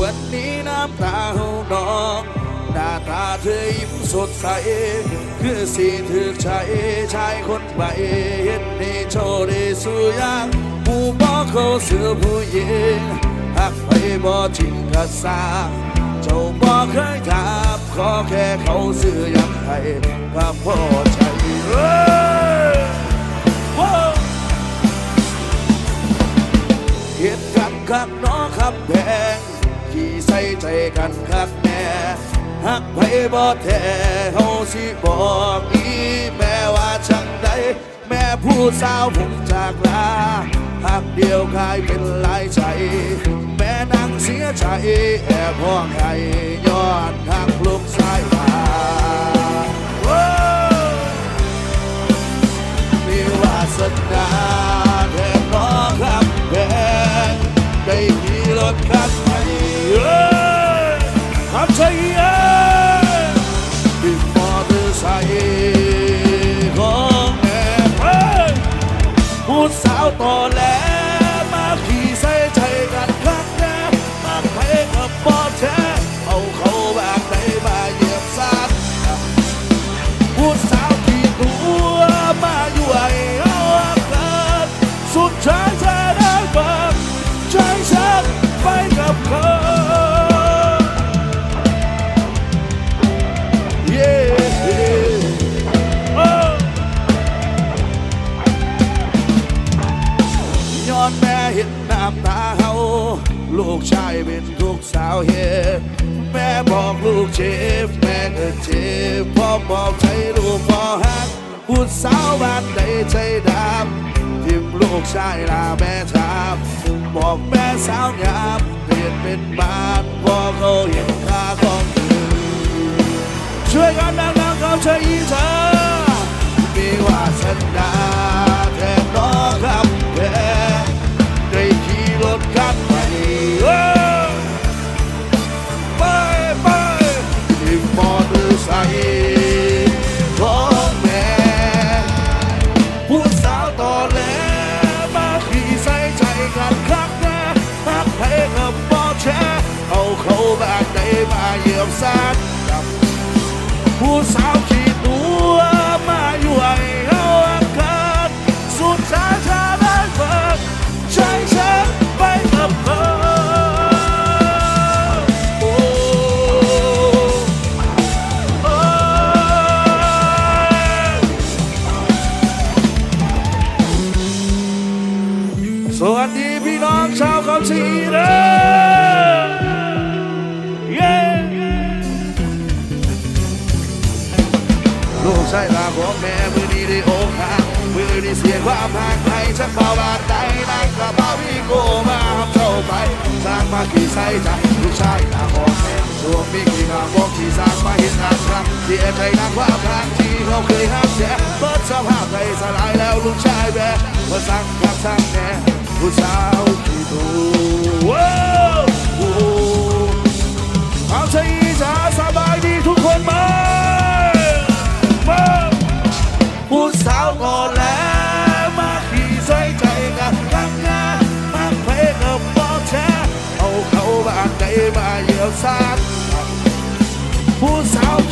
วันนี้น้ำตาเฮาน้องหน้าตาเธอยิ้มสดใส คือสีถือใจชายคนใหม่เห็นในโชว์ได้สุดยังผู้บอกเขาเสือผู้หญิงหักไปบ่จริงกะสาเจ้าบอกเคยถามขอแค่เขาเสือยังให้ก็พอใจเอ้เหตุกันคักน้องครับแพง ที่ใส่ใจกันคักแน่หักไผบ่แท้เฮาสิบอกอีแม่ว่าจังใดแม่ผู้สาวผมจากลาหักเดียวกายเป็นหลายใจ แม่นั่งเสียใจแอบห้องไห้ย้อนทางลูกสาย ทำใจเอ้ยบินมอเตอร์ไซค์ของแม่เอ้ยผู้สาวต่อแหลม เห็นน้ำตาเฮาลูกชายเป็นทุกสาวเฮแม่บอกลูกเจ็บแม่ก็เจ็บพ่อบอกใจลูกพ่อฮักพูดสาวบ้านใดใจดำทิมลูกชายลาแม่ถามบอกแม่สาวงามเปลี่ยนเป็นบ้านพ่อเขาเห็นค่าข ผู้ แม่มือนี้ได้อกหักมือนี้เสียความห่างไกลชักเบาบาดใจนั่งกระเป๋าพี่โกมาเจ้าไปสร้างมาขี่ใส่ใจลูกชายลาของแม่ช่วงมีกี่งาบอกที่สร้างมาเห็นงาครั้งเสียใจนักความทางที่เขาเคยห้ามแย่เปิดสภาพใจสลายแล้วลูกชายแม่มาสั่งกับสั่งแน่ผู้สาวที่ดูว้าวโอ้เอาใจอีสา ท้เ